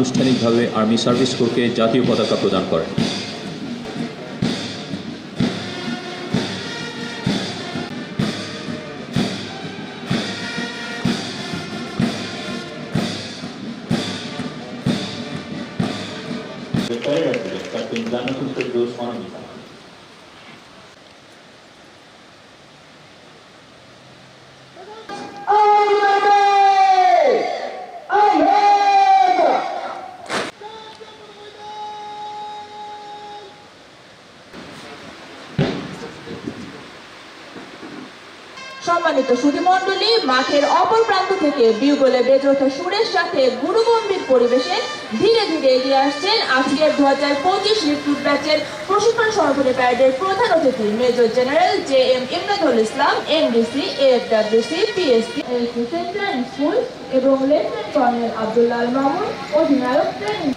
আনুষ্ঠানিকভাবে army service কোরকে জাতীয় পতাকা প্রদান করেন সম্মানিত সুধীমণ্ডলী, মাঠের অপর প্রান্ত থেকে বিউগলে বেজে ওঠা সুরের সাথে গুরুগম্ভীর পরিবেশে ধীরে ধীরে এগিয়ে আসছেন আজকের দু হাজার পঁচিশ রিক্রুট ব্যাচের প্রশিক্ষণ সমাপনী প্যারেডের প্রধান অতিথি, major general J M Imdadul Islam MDC FWC PSP central school এবং লেফটেন্যান্ট কর্নেল আব্দুল্লাহ মামুন, অধিনায়ক ট্রেনিং।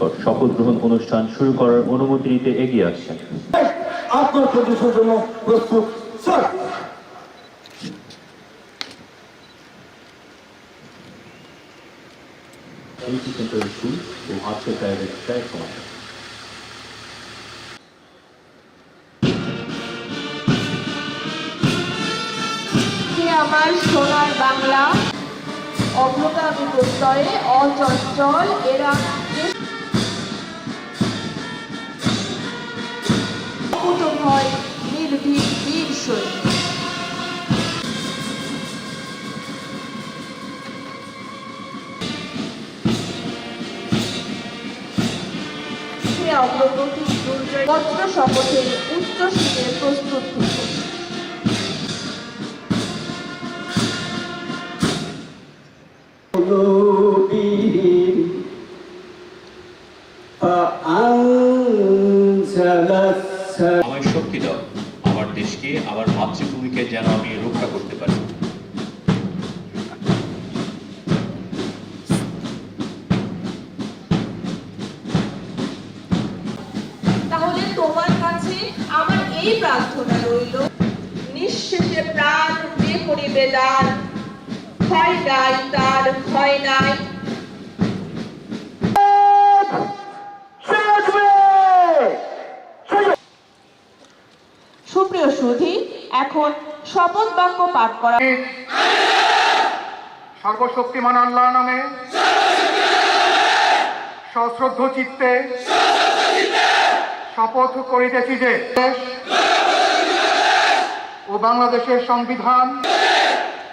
নিকট শপথ গ্রহণ অনুষ্ঠান শুরু করার অনুমতি নিতে এগিয়ে আসছেন। আপনার জন্য প্রস্তুত স্যার। এলপি সেন্টার স্কুল ও আজকের প্রাইভেট প্রায় সময় আমার সোনার বাংলা অগ্রগামী প্রত্যয়ে অচঞ্চল এরা অকুত ভয় নির্ভীক বীর সৈনিক অগ্রগতি দুর্জয় পত্র শপথের উচ্চ শিখে প্রস্তুত যে করিবে দান ক্ষয় নাই তার ক্ষয় নাই। সুপ্রিয় সুধী এখন শপথ বাক্য পাঠ করা সর্বশক্তিমান আল্লাহ নামে সশ্রদ্ধ চিত্তে শপথ করিতেছি যে দেশ ও বাংলাদেশের সংবিধান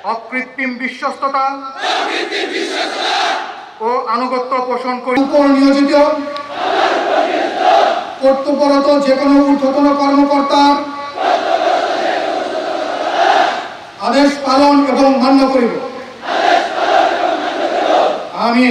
অকৃত্রিম বিশ্বস্ততা। ও আনুগত্য পোষণ করি। উপর নিয়োজিত কর্তব্যরত যে কোনো ঊর্ধ্বতন কর্মকর্তার আদেশ পালন এবং মান্য করিব। আমি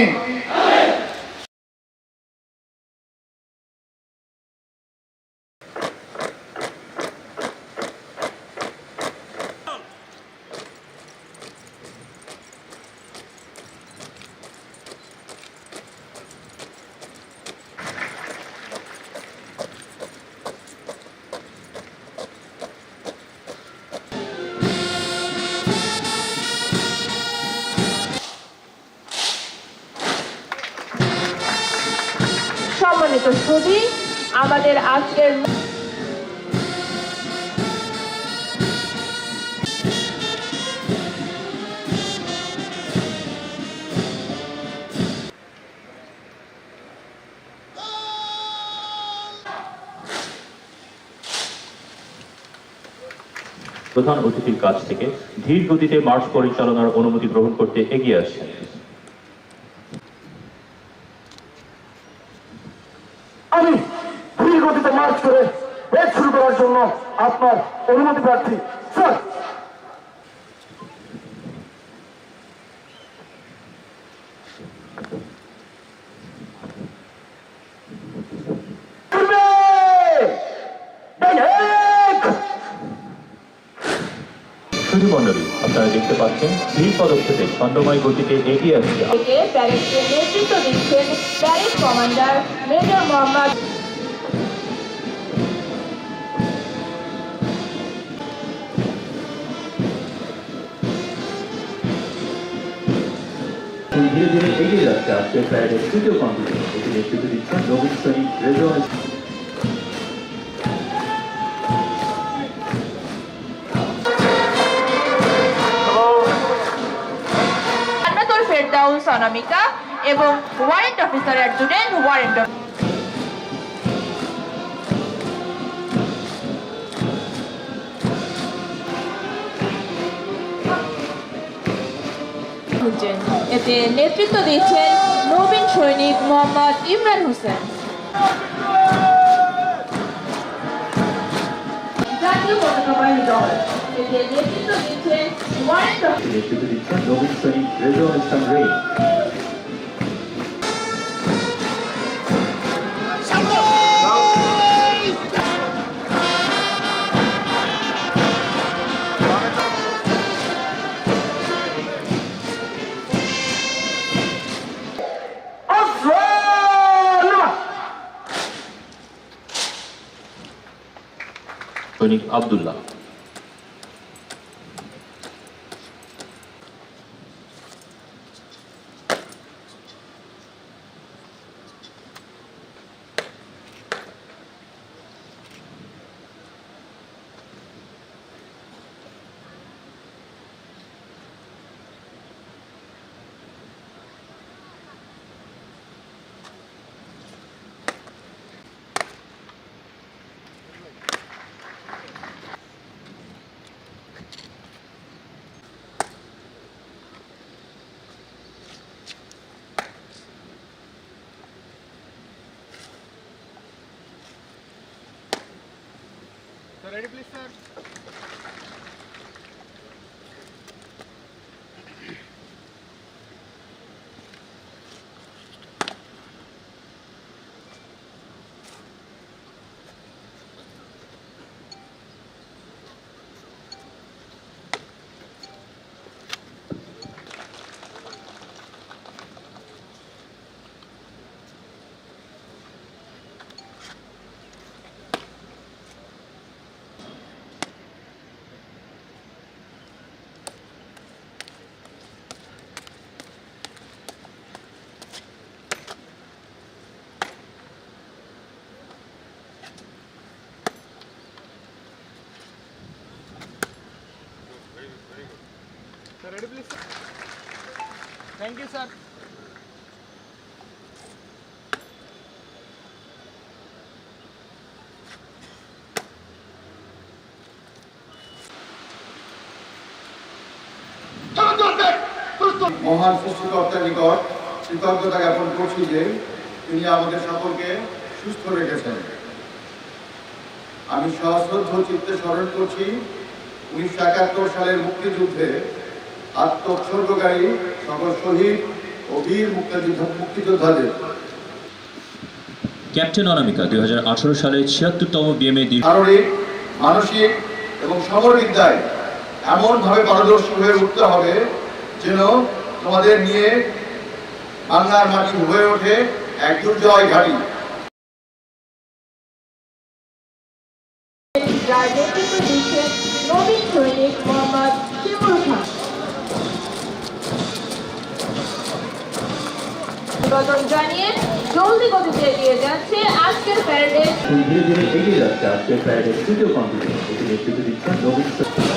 সুধী আমাদের আজকের প্রধান অতিথির কাছ থেকে ধীর গতিতে মার্চ পরিচালনার অনুমতি গ্রহণ করতে এগিয়ে আসছেন। মার্চ করে রেড শুরু করার জন্য আপনার অনুমতি প্রার্থী স্যার। আপনারা দেখতে পাচ্ছেন খণ্ডময় এগিয়ে আসছে। নেতৃত্ব দিচ্ছেন প্যারিস কমান্ডার মেজর মোহাম্মদ আজকের প্যারেডের তৃতীয় কম্পিটিশন এটি নেতৃত্ব দিচ্ছেন নবীন সৈনিক রেজওয়ান জান্নাতুল এবং ওয়ারেন্ট অফিসার অ্যাডজুডেন্ট ওয়ারেন্ট হচ্ছেন। এতে নেতৃত্ব দিচ্ছেন নবীন সৈনিক মোহাম্মদ ইমরান হোসেন নেতৃত্ব দিচ্ছেন নবীন সৈনিক নেতৃত্ব ইসলাম নবীন সৈনিক রেজওয়ান ইসলাম রে সৈনিক আব্দুল্লাহ থ্যাংক ইউ স্যার মহান সৃষ্টিকর্তার নিকট কৃতজ্ঞতা জ্ঞাপন করছি যে তিনি আমাদের সকলকে সুস্থ রেখেছেন। আমি সশ্রদ্ধ চিত্তে স্মরণ করছি উনিশশো একাত্তর সালের মুক্তিযুদ্ধে আত্মোৎসর্গকারী সকল শহীদ ও বীর মুক্তিযুদ্ধ মুক্তিযোদ্ধাদের। ক্যাপ্টেন অনামিকা দুই হাজার আঠারো সালে ছিয়াত্তরতম বিএমএ শারীরিক মানসিক এবং সমরবিদ্যায় এমনভাবে পারদর্শী হয়ে উঠতে হবে যেন তোমাদের নিয়ে বাংলার মাটি হয়ে ওঠে এক দুর্জয় ঘাটি। নবীন স্বাগতম জানিয়ে জলদি গতিতে এগিয়ে যাচ্ছে আজকের প্যারেডে ধীরে ধীরে এগিয়ে যাচ্ছে আজকের প্যারেডের তৃতীয় কম্পিটিশন এটি নেতৃত্ব দিচ্ছেন